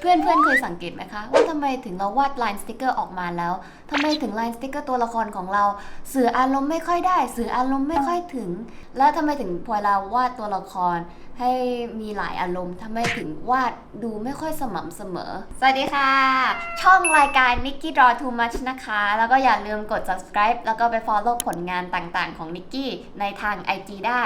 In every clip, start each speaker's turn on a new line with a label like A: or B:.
A: เพื่อนเพื่อนๆเคยสังเกตไหมคะ ว่าทำไมถึงเราวาดลายสติกเกอร์ออกมาแล้วทำไมถึงลายสติกเกอร์ตัวละครของเรา สื่ออารมณ์ไม่ค่อยได้ สื่ออารมณ์ไม่ค่อยถึง แล้วทำไมถึงพอเราวาดตัวละคร ให้มีหลายอารมณ์ทำไมถึงวาดดูไม่ค่อยสม่ำเสมอ สวัสดีค่ะ ช่องรายการ Nicky Draw Too Much นะคะ แล้วก็อย่าลืมกด subscribe แล้วก็ไป follow ผลงานต่างๆ ของ Nicky ในทาง IG ได้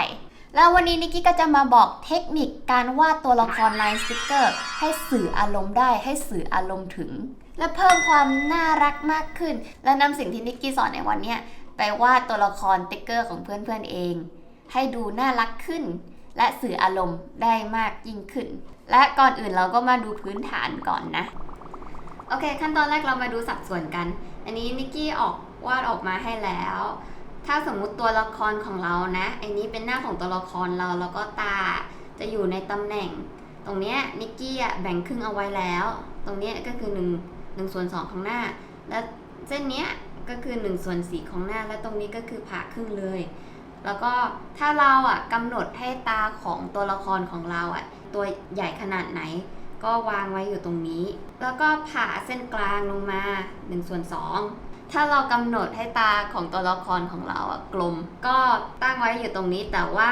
A: แล้ววันนี้นิกกี้ก็จะมาบอกเทคนิคการวาดตัวละครลายสติกเกอร์ ให้สื่ออารมณ์ได้ให้สื่ออารมณ์ถึง และเพิ่มความน่ารักมากขึ้น และนำสิ่งที่นิกกี้สอนในวันนี้ไปวาดตัวละครติ๊กเกอร์ของเพื่อนๆเอง ให้ดูน่ารักขึ้น และสื่ออารมณ์ได้มากยิ่งขึ้น และก่อนอื่นเราก็มาดูพื้นฐานก่อนนะโอเค ขั้นตอนแรกเรามาดูสัดส่วนกัน อันนี้นิกกี้ออกวาดออกมาให้แล้ว ถ้าสมมุติตัวละครของเรานะไอันนี้เป็นหน้าของตัวละครเราแล้วก็ตาจะอยู่ในตำแหน่ง ตรงเนี้ยนิกกี้อะแบ่งครึ่งเอาไว้แล้ว ตรงเนี้ยก็คือ1 1ส่วน2ของหน้า และเส้นเนี้ยก็คือ1ส่วน4ของหน้า และตรงนี้ก็คือผ่าครึ่งเลย แล้วก็ถ้าเราอะกำหนดให้ตาของตัวละครของเราอะตัวใหญ่ขนาดไหน ก็วางไว้อยู่ตรงนี้ แล้วก็ผ่าเส้นกลางลงมา1ส่วน2 ถ้าเรากำหนดให้ตาของตัวละครของเราอะกลม ก็ตั้งไว้อยู่ตรงนี้แต่ว่า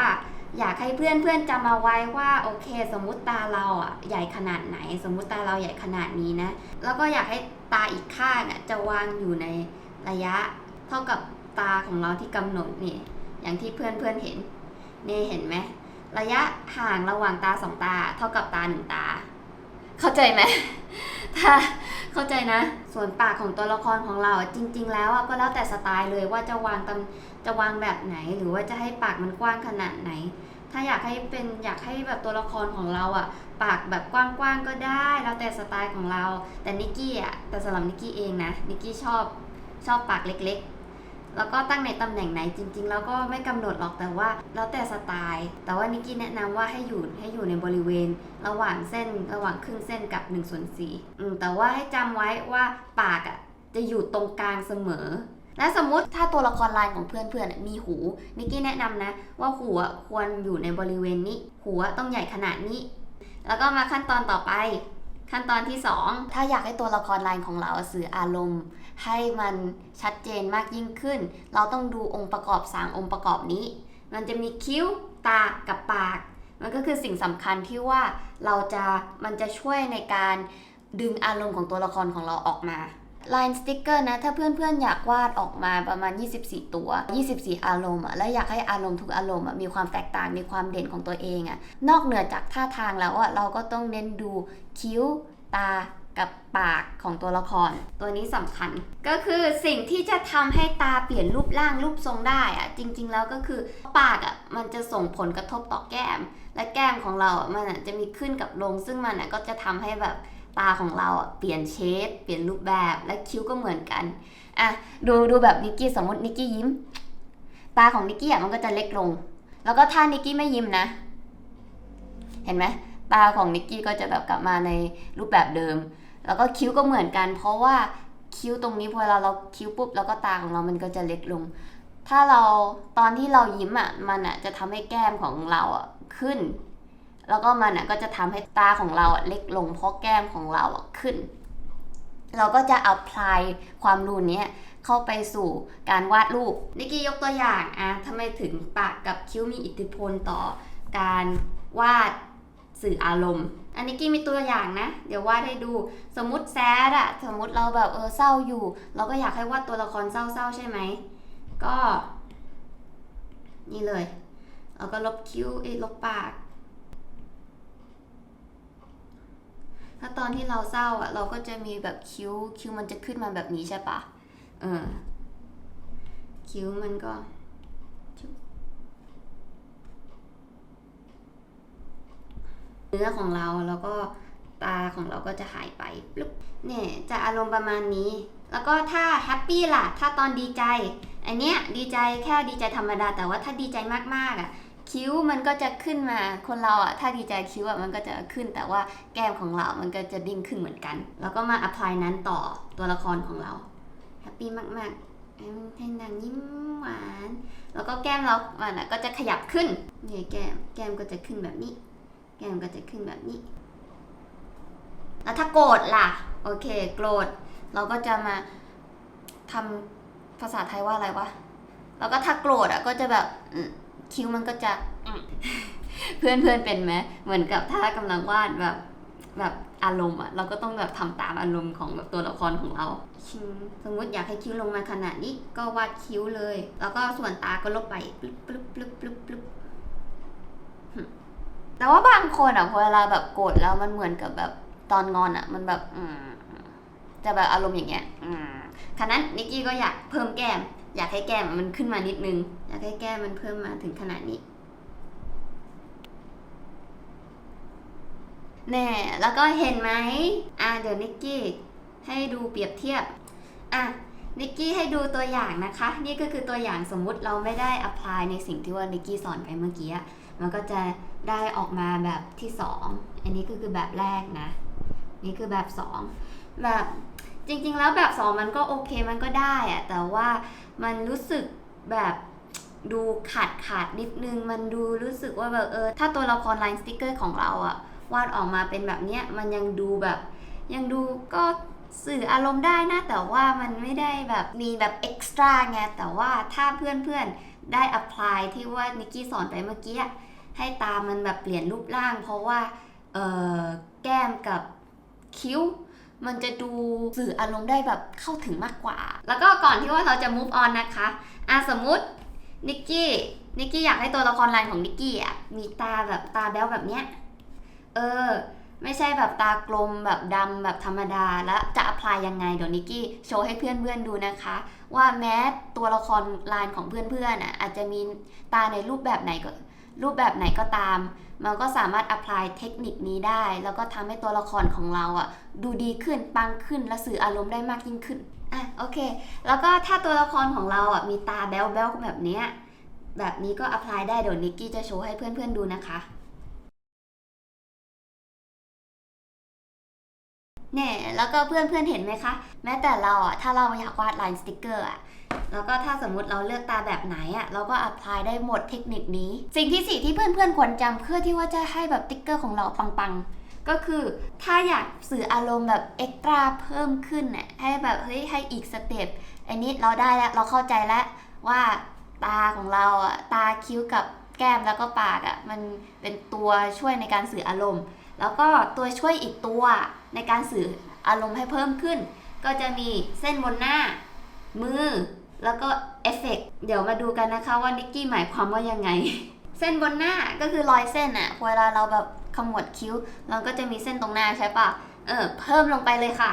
A: อยากให้เพื่อนเพื่อนจำเอาไว้ว่าโอเค สมมุติตาเราอะใหญ่ขนาดไหน สมมุติตาเราใหญ่ขนาดนี้นะ แล้วก็อยากให้ตาอีกข้างอะจะวางอยู่ในระยะ เท่ากับตาของเราที่กำหนดนี่ อย่างที่เพื่อนเพื่อนเห็นนี่เห็นไหมระยะห่างระหว่างตาสองตา เท่ากับตาหนึ่งตา เข้าใจไหมถ้า เข้าใจนะ ส่วนปากของตัวละครของเราจริง ๆ แล้วก็แล้วแต่สไตล์เลยว่าจะวางตำจะวางแบบไหน หรือว่าจะให้ปากมันกว้างขนาดไหน ถ้าอยากให้เป็นอยากให้แบบตัวละครของเราอะปากแบบกว้างๆก็ได้ แล้วแต่สไตล์ของเรา แต่นิกกี้อะแต่สำหรับนิกกี้เองนะนิกกี้ชอบชอบปากเล็ก ๆ แล้วก็ตั้งในตำแหน่งไหนจริง ๆ แล้วก็ไม่กำหนดหรอกแต่ว่า แล้วแต่สไตล์ แต่ว่านิกกี้แนะนำว่าให้อยู่ให้อยู่ในบริเวณ ระหว่างเส้นระหว่างครึ่งเส้นกับ1ส่วน4อืมแต่ว่าให้จำไว้ว่าปากอะจะอยู่ตรงกลางเสมอและสมมติถ้าตัวละครลายของเพื่อนๆมีหูนิกกี้แนะนำนะ ว่าหูอะควรอยู่ในบริเวณนี้ หูอะต้องใหญ่ขนาดนี้ แล้วก็มาขั้นตอนต่อไป ขั้นตอนที่ 2 ถ้าอยากให้ตัวละครลายของเราสื่ออารมณ์ ให้มันชัดเจนมากยิ่งขึ้น เราต้องดูองค์ประกอบ3องค์ประกอบนี้ มันจะมีคิ้ว ตา กับปาก มันก็คือสิ่งสำคัญที่ว่าเราจะมันจะช่วยในการดึงอารมณ์ของตัวละครของเราออกมาลายสติกเกอร์นะ ถ้าเพื่อนๆ อยากวาดออกมาประมาณ 24 ตัว 24 อารมณ์อะและอยากให้อารมณ์ทุกอารมณ์อะมีความแตกต่างมีความเด่นของตัวเองอะนอกเหนือจากท่าทางแล้วอะเราก็ต้องเน้นดูคิ้ว ตา กับปากของตัวละคร ตัวนี้สำคัญ ก็คือสิ่งที่จะทำให้ตาเปลี่ยนรูปร่างรูปทรงได้อะจริง ๆ แล้วก็คือปากอะมันจะส่งผลกระทบต่อแก้ม และแก้มของเราอะมันอะจะมีขึ้นกับลง ซึ่งมันอะก็จะทำให้แบบตาของเราอะเปลี่ยนเชฟเปลี่ยนรูปแบบและคิ้วก็เหมือนกันอะดูดูแบบนิกกี้สมมตินิกกี้ยิ้ม ตาของนิกกี้อะมันก็จะเล็กลง แล้วก็ถ้านิกกี้ไม่ยิ้มนะ เห็นไหมตาของนิกกี้ก็จะแบบกลับมาในรูปแบบเดิม แล้วก็คิ้วก็เหมือนกัน เพราะว่าคิ้วตรงนี้พอเราเราคิ้วปุ๊บแล้วก็ตาของเรามันก็จะเล็กลง ถ้าเราตอนที่เรายิ้มอะมันอะจะทำให้แก้มของเราอะขึ้น แล้วก็มันอะก็จะทำให้ตาของเราอะเล็กลง เพราะแก้มของเราอะขึ้น เราก็จะอาพลายความรู้นี้เข้าไปสู่การวาดรูปนิกกี้ยกตัวอย่างอะทำไมถึงปากกับคิ้วมีอิทธิพลต่อการวาดสื่ออารมณ์ อันนี้กี้มีตัวอย่างนะ เดี๋ยววาดให้ดู สมมติแซดอะสมมติเราแบบเออเศร้าอยู่ เราก็อยากให้วาดตัวละครเศร้าๆใช่ไหม ก็ นี่เลย เราก็ลบคิ้วเอ้ลบปาก ถ้าตอนที่เราเศร้าอะเราก็จะมีแบบคิ้ว คิ้วมันจะขึ้นมาแบบนี้ใช่ปะเออ คิ้วมันก็ เนื้อของเราแล้วก็ตาของเราก็จะหายไปปุ๊บเนี่ยจะอารมณ์ประมาณนี้ แล้วก็ถ้าแฮปปี้ล่ะ ถ้าตอนดีใจ อันเนี้ยดีใจแค่ดีใจธรรมดา แต่ว่าถ้าดีใจมากๆอะคิ้วมันก็จะขึ้นมาคนเราอะถ้าดีใจคิ้วอะมันก็จะขึ้น แต่ว่าแก้มของเรา มันก็จะดิ้งขึ้นเหมือนกัน แล้วก็มาอัพพลายนั้นต่อตัวละครของเราแฮปปี้มากๆให้นางยิ้มหวาน แล้วก็แก้มเรามันอะก็จะขยับขึ้นเนี่ยแก้มแก้มก็จะขึ้นแบบนี้ แก้มก็จะขึ้นแบบนี้ แล้วถ้าโกรธล่ะ โอเค โกรธ เราก็จะมาทำภาษาไทยว่าอะไรวะ แล้วก็ถ้าโกรธอะก็จะแบบคิ้วมันก็จะเพื่อนเพื่อนเป็นไหมเหมือนกับถ้ากำลังวาดแบบแบบอารมณ์อะ เราก็ต้องแบบทำตามอารมณ์ของแบบตัวละครของเรา สมมติอยากให้คิ้วลงมาขนาดนี้ก็วาดคิ้วเลย แล้วก็ส่วนตาก็ลบไปปลึบปลึบปลึบปลึบปลึบ แต่ว่าบางคนอะพอเวลาแบบโกรธแล้วมันเหมือนกับแบบตอนงอนอะ มันแบบอืมจะแบบอารมณ์อย่างเงี้ย อืมขณะนั้นนิกกี้ก็อยากเพิ่มแก้ม อยากให้แก้มมันขึ้นมานิดนึง อยากให้แก้มมันเพิ่มมาถึงขนาดนี้ แน่ แล้วก็เห็นไหมอะเดี๋ยวนิกกี้ให้ดูเปรียบเทียบ อะนิกกี้ให้ดูตัวอย่างนะคะ นี่ก็คือตัวอย่างสมมุติเราไม่ได้ apply ในสิ่งที่ว่านิกกี้สอนไปเมื่อกี้ มันก็จะ ได้ออกมาแบบที่สองอันนี้ก็คือแบบแรกนะ นี่คือแบบสองแบบจริงๆแล้วแบบสองมันก็โอเคมันก็ได้อะแต่ว่ามันรู้สึกแบบดูขาดขาดนิดนึง มันดูรู้สึกว่าแบบเออ ถ้าตัวละครไลน์สติกเกอร์ของเราอะวาดออกมาเป็นแบบเนี้ยมันยังดูแบบ ยังดูก็สื่ออารมณ์ได้นะ แต่ว่ามันไม่ได้แบบมีแบบเอ็กซ์ตร้าไงแต่ว่าถ้าเพื่อนๆได้ apply ที่ว่านิกกี้สอนไปเมื่อกี้ ให้ตามันแบบเปลี่ยนรูปร่าง เพราะว่าเออแก้มกับคิ้ว มันจะดูสื่ออารมณ์ได้แบบเข้าถึงมากกว่า แล้วก็ก่อนที่ว่าเราจะ move on นะคะอะสมมุตินิกกี้นิกกี้อยากให้ตัวละครไลน์ของนิกกี้อะมีตาแบบตาแบ๊วแบบเนี้ยเออไม่ใช่แบบตากลมแบบดำแบบธรรมดาแล้วจะ apply ยังไงเดี๋ยวนิกกี้โชว์ให้เพื่อนๆดูนะคะ ว่าแม้ตัวละครไลน์ของเพื่อนๆอะอาจจะมีตาในรูปแบบไหนก็ รูปแบบไหนก็ตาม มันก็สามารถ apply เทคนิคนี้ได้ แล้วก็ทำให้ตัวละครของเราอะดูดีขึ้น ปังขึ้น และสื่ออารมณ์ได้มากยิ่งขึ้น อะ โอเค แล้วก็ถ้าตัวละครของเราอะมีตาแบ๊วๆแบบเนี้ย แบบนี้ก็ apply ได้ เดี๋ยวนิกกี้จะโชว์ให้เพื่อนๆดูนะคะ เนี่ยแล้วก็เพื่อนๆเห็นไหมคะ แม้แต่เราอะถ้าเราอยากวาดลายสติกเกอร์อะแล้วก็ถ้าสมมติเราเลือกตาแบบไหนอะเราก็ apply ได้หมดเทคนิคนี้ สิ่งที่สี่ที่เพื่อนๆควรจำเพื่อที่ว่าจะให้แบบติ๊กเกอร์ของเราปังๆ ก็คือถ้าอยากสื่ออารมณ์แบบเอ็กตร้าเพิ่มขึ้นน่ะให้แบบเฮ้ยให้อีกสเต็ปอันนี้เราได้แล้วเราเข้าใจแล้วว่าตาของเราอะตาคิ้วกับแก้มแล้วก็ปากอะมันเป็นตัวช่วยในการสื่ออารมณ์ แล้วก็ตัวช่วยอีกตัวในการสื่ออารมณ์ให้เพิ่มขึ้น ก็จะมีเส้นบนหน้า มือ แล้วก็เอฟเฟกต์เดี๋ยวมาดูกันนะคะว่านิกกี้หมายความว่ายังไง เส้นบนหน้าก็คือรอยเส้นอะเวลาเราแบบขมวดคิ้ว เราก็จะมีเส้นตรงหน้าใช่ปะเออเพิ่มลงไปเลยค่ะ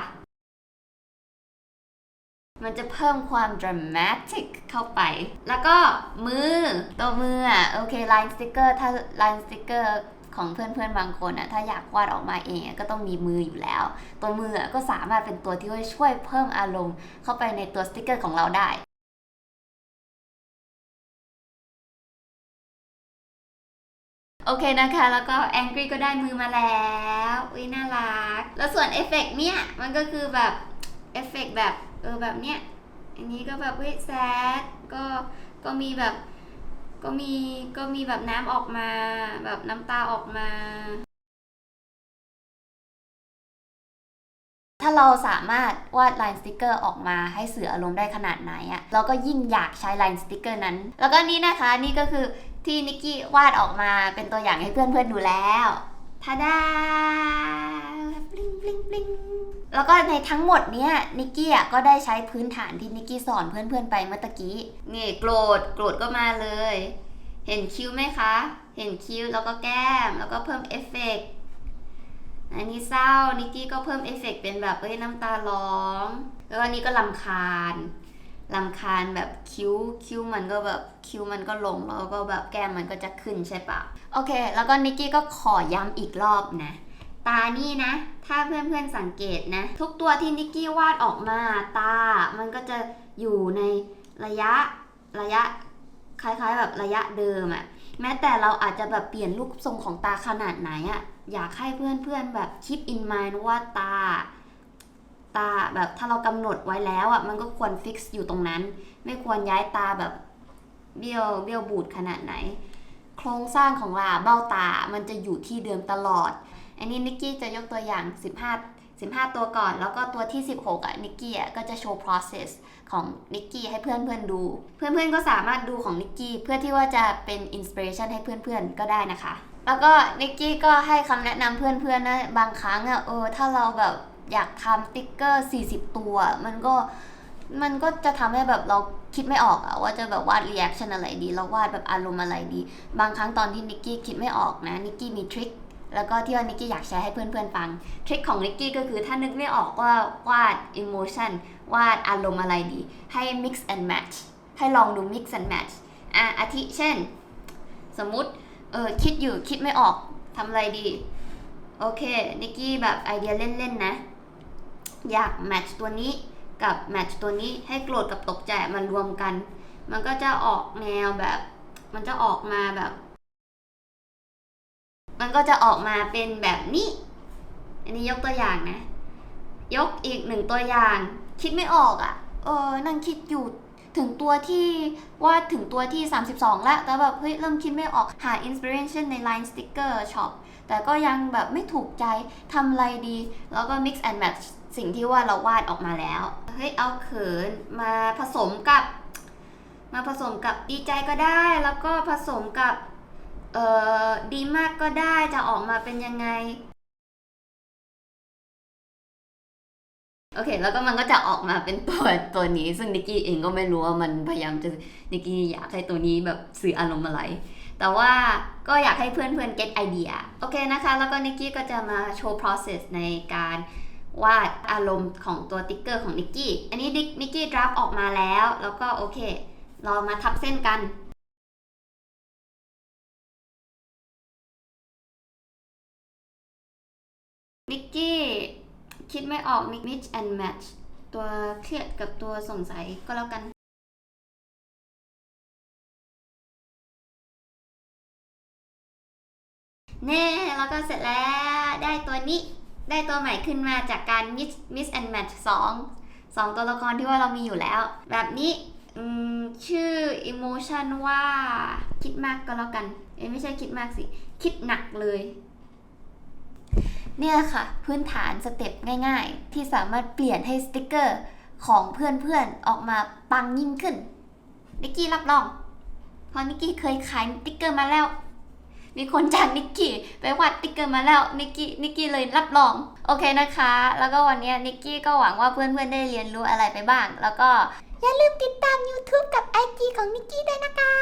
A: มันจะเพิ่มความ dramatic เข้าไป แล้วก็มือตัวมืออะโอเค line sticker ถ้า line sticker ของเพื่อนๆบางคนอะถ้าอยากวาดออกมาเองก็ต้องมีมืออยู่แล้ว ตัวมืออะก็สามารถเป็นตัวที่ช่วยเพิ่มอารมณ์ เข้าไปในตัวสติกเกอร์ของเราได้โอเคนะคะ แล้วก็ Angry ก็ได้มือมาแล้ว อุ้ยน่ารัก แล้วส่วนเอฟเฟกต์เนี่ย มันก็คือแบบ เอฟเฟกต์แบบ เออแบบเนี้ย อันนี้ก็แบบเฮ้ยแซดก็ ก็มีแบบ ก็มีก็มีแบบน้ำออกมา แบบน้ำตาออกมา ถ้าเราสามารถวาด Line Sticker ออกมาให้สื่ออารมณ์ได้ขนาดไหนอะเราก็ยิ่งอยากใช้ Line Sticker นั้น แล้วก็นี่นะคะนี่ก็คือที่นิกกี้วาดออกมาเป็นตัวอย่างให้เพื่อนๆดูแล้วทาดาบลิงบลิงบลิง แล้วก็ในทั้งหมดเนี้ยนิกกี้อะก็ได้ใช้พื้นฐานที่นิกกี้สอนเพื่อนๆไปเมื่อตะกี้นี่โกรธโกรธก็มาเลย เห็นคิ้วไหมคะ เห็นคิ้วแล้วก็แก้มแล้วก็เพิ่มเอฟเฟกต์อันนี้เศร้านิกกี้ก็เพิ่มเอฟเฟกต์เป็นแบบเอ้ยน้ำตาร้อง แล้วอันนี้ก็ลำคาญลำคาญแบบคิ้วคิ้วมันก็แบบคิ้วมันก็ลงแล้วก็แบบแก้มมันก็จะขึ้นใช่ปะโอเค แล้วก็นิกกี้ก็ขอย้ำอีกรอบนะ ตานี่นะ ถ้าเพื่อนๆสังเกตนะ ทุกตัวที่นิกกี้วาดออกมาตา มันก็จะอยู่ในระยะระยะคล้ายๆ แบบระยะเดิมอะแม้แต่เราอาจจะแบบเปลี่ยนรูปทรงของตาขนาดไหนอะอยากให้เพื่อนๆแบบคิด in mind ว่าตา ตาแบบถ้าเรากำหนดไว้แล้วอะมันก็ควรฟิกซ์อยู่ตรงนั้น ไม่ควรย้ายตาแบบเบี้ยวเบี้ยวบูดขนาดไหน โครงสร้างของเราเบ้าตามันจะอยู่ที่เดิมตลอด อันนี้นิกกี้จะยกตัวอย่าง15 ตัวก่อน แล้วก็ตัวที่ 16อะนิกกี้อะก็จะโชว์ process ของนิกกี้ให้เพื่อนเพื่อนๆดู เพื่อนเพื่อนๆก็สามารถดูของนิกกี้เพื่อที่ว่าจะเป็น inspiration ให้เพื่อนเพื่อนๆก็ได้นะคะ แล้วก็นิกกี้ก็ให้คำแนะนำเพื่อนเพื่อนๆนะบางครั้งอะเออถ้าเราแบบอยากทำติ๊กเกอร์ 40 ตัว มันก็มันก็จะทำให้แบบเราคิดไม่ออกอะว่าจะแบบวาด reaction อะไรดีแล้ววาดแบบอารมณ์อะไรดี บางครั้งตอนที่นิกกี้คิดไม่ออกนะนิกกี้มีทริค แล้วก็ที่ว่านิกกี้อยากแชร์ให้เพื่อนๆฟัง ทริคของนิกกี้ก็คือถ้านึกไม่ออกว่าวาด emotion วาดอารมณ์อะไรดี ให้ mix and match ให้ลองดู mix and match อะอาทิเช่น สมมุติเออคิดอยู่คิดไม่ออกทำอะไรดี โอเคนิกกี้แบบไอเดียเล่นๆนะ อยากแมทช์ตัวนี้กับแมทช์ตัวนี้ให้โกรธกับตกใจมันรวมกัน มันก็จะออกแนวแบบ มันจะออกมาแบบ มันก็จะออกมาเป็นแบบนี้ อันนี้ยกตัวอย่างนะ ยกอีกหนึ่งตัวอย่าง คิดไม่ออกอะ่ะ เออนั่งคิดอยู่ถึงตัวที่วาดถึงตัวที่ 32 แล้ว แต่แบบเฮ้ยเริ่มคิดไม่ออกหา inspiration ใน line sticker shop แต่ก็ยังแบบไม่ถูกใจทำอะไรดี แล้วก็ mix and match สิ่งที่ว่าเราวาดออกมาแล้ว เฮ้ย เอาเขินมาผสมกับ มาผสมกับดีใจก็ได้ แล้วก็ผสมกับ เออดีมากก็ได้จะออกมาเป็นยังไง โอเค แล้วก็มันก็จะออกมาเป็นตัวตัวนี้ ซึ่งนิกกี้เองก็ไม่รู้ว่ามันพยายามจะนิกกี้อยากให้ตัวนี้แบบสื่ออารมณ์อะไร แต่ว่าก็อยากให้เพื่อนเพื่อน get idea โอเคนะคะ แล้วก็นิกกี้ก็จะมาโชว์ process ในการวาดอารมณ์ของตัวติ๊กเกอร์ของนิกกี้ อันนี้นิกกี้ draft ออกมาแล้ว แล้วก็โอเค เรามาทับเส้นกัน นิกกี้คิดไม่ออก mix and match ตัวเครียดกับตัวสงสัยก็แล้วกันเน่แล้วก็เสร็จแล้วได้ตัวนี้ได้ตัวใหม่ขึ้นมาจากการ mix mix and match สองสองตัวละครที่ว่าเรามีอยู่แล้ว แบบนี้ชื่อ emotion ว่าคิดมากก็แล้วกัน เอ้ไม่ใช่คิดมากสิ คิดหนักเลย เนี่ยค่ะ พื้นฐานสเต็ปง่ายๆ ที่สามารถเปลี่ยนให้สติกเกอร์ของเพื่อนๆออกมาปังยิ่งขึ้นนิกกี้รับรองเพราะนิกกี้เคยขายสติกเกอร์มาแล้ว มีคนจ้างนิกกี้ไปวาดสติกเกอร์มาแล้วนิกกี้นิกกี้เลยรับรอง โอเคนะคะ แล้วก็วันนี้นิกกี้ก็หวังว่าเพื่อนๆได้เรียนรู้อะไรไปบ้าง แล้วก็อย่าลืมติดตาม YouTube กับ IG ของนิกกี้ด้วยนะคะ